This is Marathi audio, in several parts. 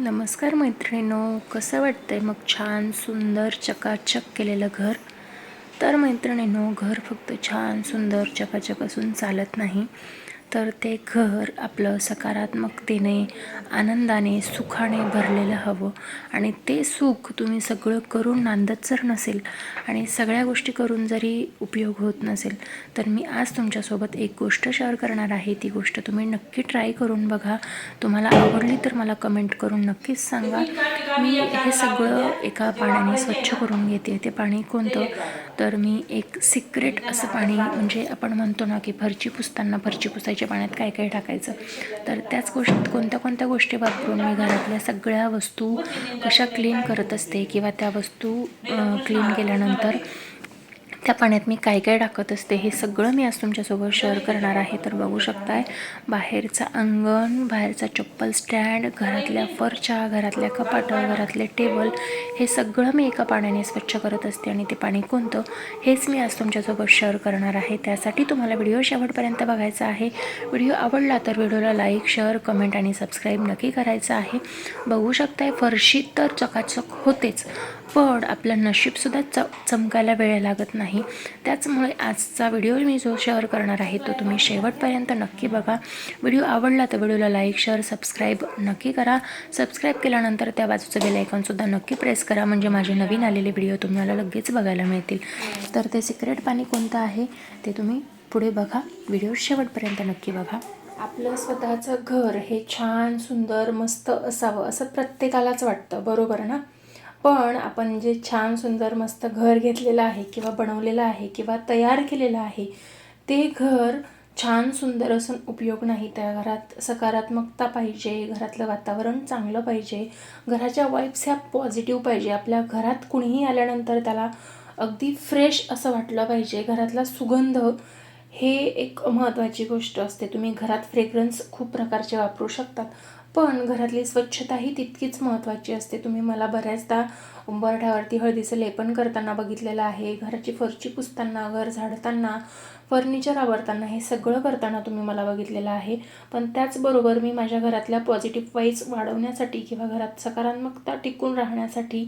नमस्कार मैत्रिणीनो कसं वाटतंय मग छान सुंदर चकाचक केलेलं घर? तर मैत्रिणीनो घर फक्त छान सुंदर चकाचक असून चालत नाही. तर ते घर आपलं सकारात्मकतेने आनंदाने सुखाने भरलेलं हवं. आणि ते सुख तुम्ही सगळं करून नांदत जर नसेल आणि सगळ्या गोष्टी करून जरी उपयोग होत नसेल तर मी आज तुमच्यासोबत एक गोष्ट शेअर करणार आहे. ती गोष्ट तुम्ही नक्की ट्राय करून बघा. तुम्हाला आवडली तर मला कमेंट करून नक्कीच सांगा. मी हे सगळं एका पाण्याने स्वच्छ करून घेते. ते पाणी कोणतं? तर मी एक सिक्रेट असं पाणी म्हणजे आपण म्हणतो ना की फरची पुसताना फरची पुसायच्या पाण्यात काय काय टाकायचं? तर त्याच गोष्टीत कोणत्या कोणत्या गोष्टी वापरून मी घरातल्या सगळ्या वस्तू कशा क्लीन करत असते किंवा त्या वस्तू क्लीन केल्यानंतर त्या पाण्यात मी काय काय टाकत असते हे सगळं मी आज तुमच्यासोबत शेअर करणार आहे. तर बघू शकताय बाहेरचं अंगण बाहेरचा चप्पल स्टँड घरातल्या फरच्या घरातल्या कपाटं घरातले टेबल हे सगळं मी एका पाण्याने स्वच्छ करत असते. आणि ते पाणी कोणतं हेच मी आज तुमच्यासोबत शेअर करणार आहे. त्यासाठी तुम्हाला व्हिडिओ शेवटपर्यंत बघायचा आहे. व्हिडिओ आवडला तर व्हिडिओला लाईक शेअर कमेंट आणि सबस्क्राईब नक्की करायचं आहे. बघू शकताय फरशी तर चकाचक होतेच. पण आपलं नशीबसुद्धा च चमकायला वेळ लागत नाही. त्याचमुळे आजचा व्हिडिओ मी जो शेअर करणार आहे तो तुम्ही शेवटपर्यंत नक्की बघा. व्हिडिओ आवडला तर व्हिडिओला लाईक शेअर सबस्क्राईब नक्की करा. सबस्क्राईब केल्यानंतर त्या बाजूचं बेल आयकॉनसुद्धा नक्की प्रेस करा म्हणजे माझे नवीन आलेले व्हिडिओ तुम्हाला लगेच बघायला मिळतील. तर ते सिक्रेट पाणी कोणतं आहे ते तुम्ही पुढे बघा. व्हिडिओ शेवटपर्यंत नक्की बघा. आपलं स्वतःचं घर हे छान सुंदर मस्त असावं असं प्रत्येकालाच वाटतं. बरोबर ना? पण आपण जे छान सुंदर मस्त घर घेतलेलं आहे किंवा बनवलेलं आहे किंवा तयार केलेलं आहे ते घर छान सुंदर असून उपयोग नाही. त्या घरात सकारात्मकता पाहिजे घरातलं वातावरण चांगलं पाहिजे घराच्या वाईब्स ह्या पॉझिटिव्ह पाहिजे. आपल्या घरात कुणीही आल्यानंतर त्याला अगदी फ्रेश असं वाटलं पाहिजे. घरातला सुगंध हे एक महत्त्वाची गोष्ट असते. तुम्ही घरात फ्रेग्रन्स खूप प्रकारचे वापरू शकतात. पण घरातली स्वच्छता ही तितकीच महत्त्वाची असते. तुम्ही मला बऱ्याचदा उंबरठ्यावरती हळदीचं लेपन करताना बघितलेलं आहे. घराची फरची पुसताना घर झाडताना फर्निचर आवरताना हे सगळं करताना तुम्ही मला बघितलेलं आहे. पण त्याचबरोबर मी माझ्या घरातल्या पॉझिटिव्ह वाईज वाढवण्यासाठी किंवा घरात सकारात्मकता टिकून राहण्यासाठी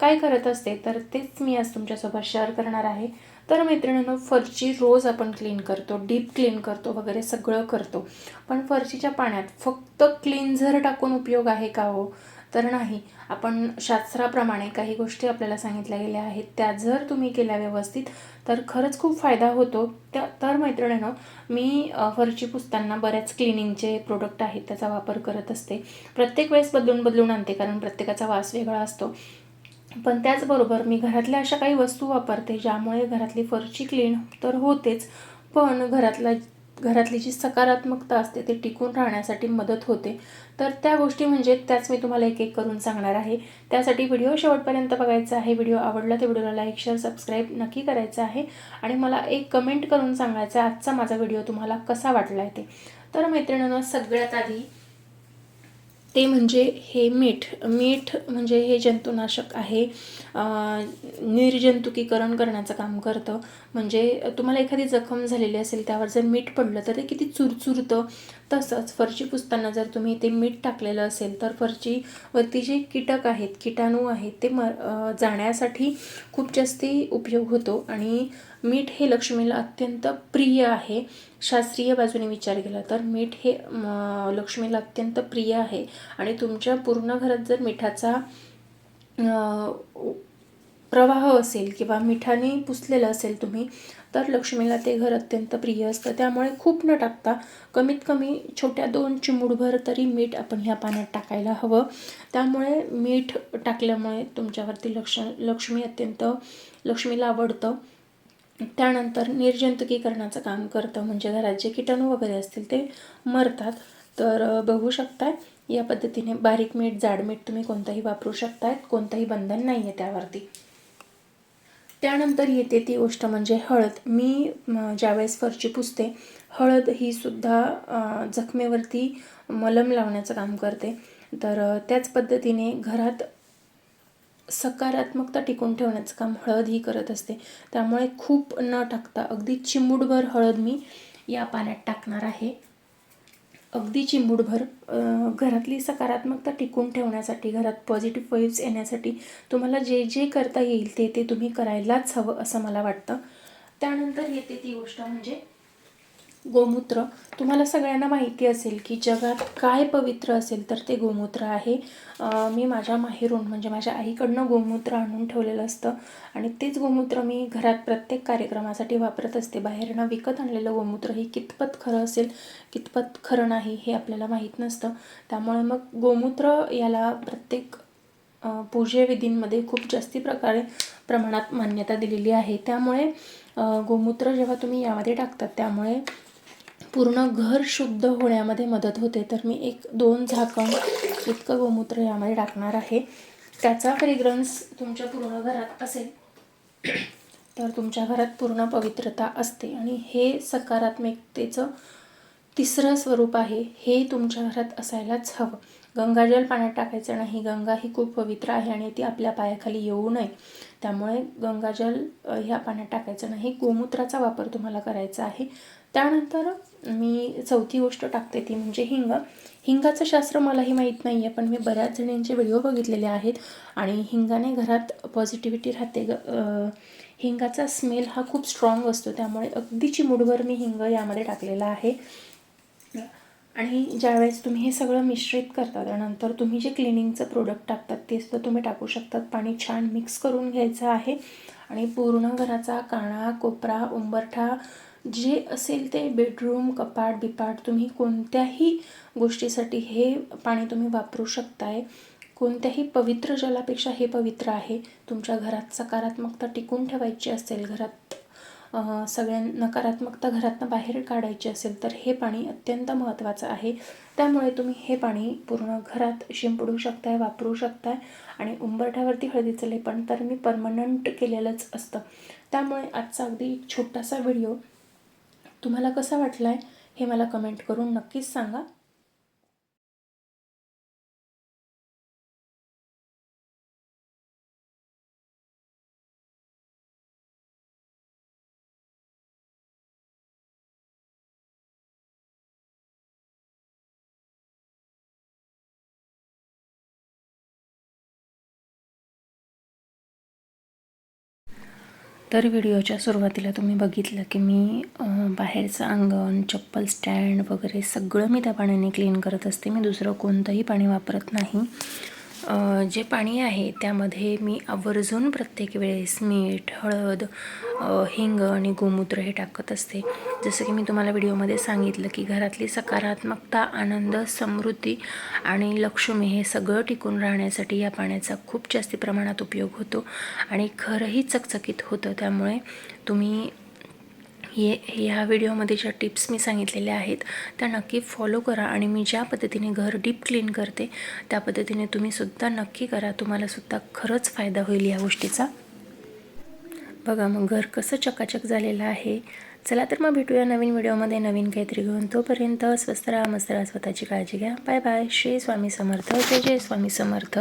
काय करत असते तर तेच मी आज तुमच्यासोबत शेअर करणार आहे. तर मैत्रिणींनो फरची रोज आपण क्लीन करतो डीप क्लीन करतो वगैरे सगळं करतो. पण फरशीच्या पाण्यात फक्त क्लिन्झर टाकून उपयोग आहे का हो? तर नाही. आपण शास्त्राप्रमाणे काही गोष्टी आपल्याला सांगितल्या गेल्या आहेत. त्या जर तुम्ही केल्या व्यवस्थित तर खरंच खूप फायदा होतो. त्या तर मैत्रिणीनं मी फरची पुसताना बऱ्याच क्लिनिंगचे प्रोडक्ट आहेत त्याचा वापर करत असते. प्रत्येक वेळेस बदलून बदलून आणते कारण प्रत्येकाचा वास वेगळा असतो. पण त्याचबरोबर मी घरातल्या अशा काही वस्तू वापरते ज्यामुळे घरातली फरची क्लीन तर होतेच पण घरातला घरातली जी सकारात्मकता असते ते टिकून राहण्यासाठी मदत होते. तर त्या गोष्टी म्हणजे त्याच मी तुम्हाला एक एक करून सांगणार आहे. त्यासाठी व्हिडिओ शेवटपर्यंत बघायचा आहे. व्हिडिओ आवडला तर व्हिडिओला लाईक शेअर सबस्क्राईब नक्की करायचं आहे. आणि मला एक कमेंट करून सांगायचं आहे आजचा माझा व्हिडिओ तुम्हाला कसा वाटला आहे ते. तर मैत्रिणींनो सगळ्यात आधी ते म्हणजे हे मीठ मीठ म्हणजे हे जंतुनाशक आहे. निर्जंतुकीकरण करण्याचं काम करतं. म्हणजे तुम्हाला एखादी जखम झालेली असेल त्यावर जर मीठ पडलं तर ते किती चुरचुरतं तसंच फरची पुसताना जर तुम्ही ते मीठ टाकलेलं असेल तर फरचीवरती जे कीटक आहेत किटाणू आहेत ते म जाण्यासाठी खूप जास्ती उपयोग होतो. आणि मीठ हे लक्ष्मीला अत्यंत प्रिय आहे. शास्त्रीय बाजूने विचार केला तर मीठ हे लक्ष्मीला अत्यंत प्रिय आहे. आणि तुमच्या पूर्ण घरात जर मिठाचा प्रवाह असेल किंवा मिठाने पुसलेलं असेल तुम्ही तर लक्ष्मीला ते घर अत्यंत प्रिय असतं. त्यामुळे खूप न टाकता कमीत कमी छोट्या दोन चिमूडभर तरी मीठ आपण ह्या पाण्यात टाकायला हवं. त्यामुळे मीठ टाकल्यामुळे तुमच्यावरती लक्ष लक्ष्मी अत्यंत लक्ष्मीला आवडतं. त्यानंतर निर्जंतुकीकरणाचं काम करतं. म्हणजे घरात जे किटाणू वगैरे असतील ते मरतात. तर बघू शकताय या पद्धतीने बारीक मीठ जाड मीठ तुम्ही कोणताही वापरू शकतायत कोणतंही बंधन नाही आहे त्यावरती. त्यानंतर येते ती गोष्ट म्हणजे हळद. मी ज्यावेळेस फरची पुसते हळद ही सुद्धा जखमेवरती मलम लावण्याचं काम करते. तर त्याच पद्धतीने घरात सकारात्मकता टिकून ठेवण्याचं काम हळद ही करत असते. त्यामुळे खूप न टाकता अगदी चिमूटभर हळद मी या पाण्यात टाकणार आहे. अगदी चिंबुडभर घरातली सकारात्मकता टिकून ठेवण्यासाठी घरात पॉझिटिव्ह वाईब्स येण्यासाठी तुम्हाला जे जे करता येईल ते ते तुम्ही करायलाच हवं असं मला वाटतं. त्यानंतर येते ती गोष्ट म्हणजे गोमूत्र. तुम्हाला सगळ्यांना माहिती असेल की जगात काय पवित्र असेल तर ते गोमूत्र आहे. मी माझ्या माहेरून म्हणजे माझ्या आईकडनं गोमूत्र आणून ठेवलेलं असतं आणि तेच गोमूत्र मी घरात प्रत्येक कार्यक्रमासाठी वापरत असते. बाहेरनं विकत आणलेलं गोमूत्र हे कितपत खरं असेल कितपत खरं नाही हे आपल्याला माहीत नसतं. त्यामुळे मग गोमूत्र याला प्रत्येक पूजेविधींमध्ये खूप जास्ती प्रकारे प्रमाणात मान्यता दिलेली आहे. त्यामुळे गोमूत्र जेव्हा तुम्ही यामध्ये टाकतात त्यामुळे पूर्ण घर शुद्ध होण्यामध्ये मदत होते. तर मी एक दोन झाकण इतकं गोमूत्र यामध्ये टाकणार आहे. त्याचा फ्रेग्रन्स तुमच्या पूर्ण घरात असेल तर तुमच्या घरात पूर्ण पवित्रता असते. आणि हे सकारात्मकतेचं तिसरं स्वरूप आहे. हे तुमच्या घरात असायलाच हवं. गंगाजल पाण्यात टाकायचं नाही. गंगा ही खूप पवित्र आहे आणि ती आपल्या पायाखाली येऊ नये. त्यामुळे गंगाजल ह्या पाण्यात टाकायचं नाही. गोमूत्राचा वापर तुम्हाला करायचा आहे. त्यानंतर मी चौथी गोष्ट टाकते ती म्हणजे हिंग. हिंगाचं शास्त्र मलाही माहीत नाही आहे पण मी बऱ्याच जणींचे व्हिडिओ बघितलेले आहेत आणि हिंगाने घरात पॉझिटिव्हिटी राहते. ग हिंगाचा स्मेल हा खूप स्ट्रॉंग असतो. त्यामुळे अगदी चिमूटभर मी हिंग यामध्ये टाकलेला आहे. आणि ज्यावेळेस तुम्ही हे सगळं मिश्रित करता त्यानंतर तुम्ही जे क्लिनिंगचं प्रोडक्ट टाकतात ते सुद्धा तुम्ही टाकू शकतात. पाणी छान मिक्स करून घ्यायचं आहे. आणि पूर्ण घराचा काणा कोपरा उंबरठा जे असेल ते बेडरूम कपाट बिपाट तुम्ही कोणत्याही गोष्टीसाठी हे पाणी तुम्ही वापरू शकताय. कोणत्याही पवित्र जलापेक्षा हे पवित्र आहे. तुमच्या घरात सकारात्मकता टिकून ठेवायची असेल घरात सगळ्या नकारात्मकता घरातनं बाहेर काढायची असेल तर हे पाणी अत्यंत महत्त्वाचं आहे. त्यामुळे तुम्ही हे पाणी पूर्ण घरात शिंपडू शकताय वापरू शकताय आणि उंबरठ्यावरती हळदीचं लेपण तर मी परमनंट केलेलंच असतं. त्यामुळे आजचा अगदी एक छोटासा व्हिडिओ तुम्हाला कसा वाटला आहे हे मला कमेंट करून नक्कीच सांगा. तर व्हिडिओच्या सुरुवातीला तुम्ही बघितलं की मी बाहेरचं अंगण चप्पल स्टँड वगैरे सगळं मी त्या पाण्याने क्लीन करत असते. मी दुसरं कोणतंही पाणी वापरत नाही. जे पाणी आहे त्यामध्ये मी आवर्जून प्रत्येक वेळेस मीठ हळद हिंग आणि गोमूत्र हे टाकत असते. जसं की मी तुम्हाला व्हिडिओमध्ये सांगितलं की घरातली सकारात्मकता आनंद समृद्धी आणि लक्ष्मी हे सगळं टिकून राहण्यासाठी या पाण्याचा खूप जास्ती प्रमाणात उपयोग होतो आणि घरही चकचकीत होतं. त्यामुळे तुम्ही हे ह्या व्हिडिओमध्ये ज्या टिप्स मी सांगितलेल्या आहेत त्या नक्की फॉलो करा आणि मी ज्या पद्धतीने घर डीप क्लीन करते त्या पद्धतीने तुम्ही सुद्धा नक्की करा. तुम्हाला सुद्धा खरंच फायदा होईल या गोष्टीचा. बघा मग घर कसं चकाचक झालेलं आहे. चला तर मग भेटूया नवीन व्हिडिओमध्ये. नवीन काहीतरी घेऊन तोपर्यंत स्वस्त राहा मस्त राहा स्वतःची काळजी घ्या. Bye bye Shri Swami Samarth. जय जय स्वामी समर्थ.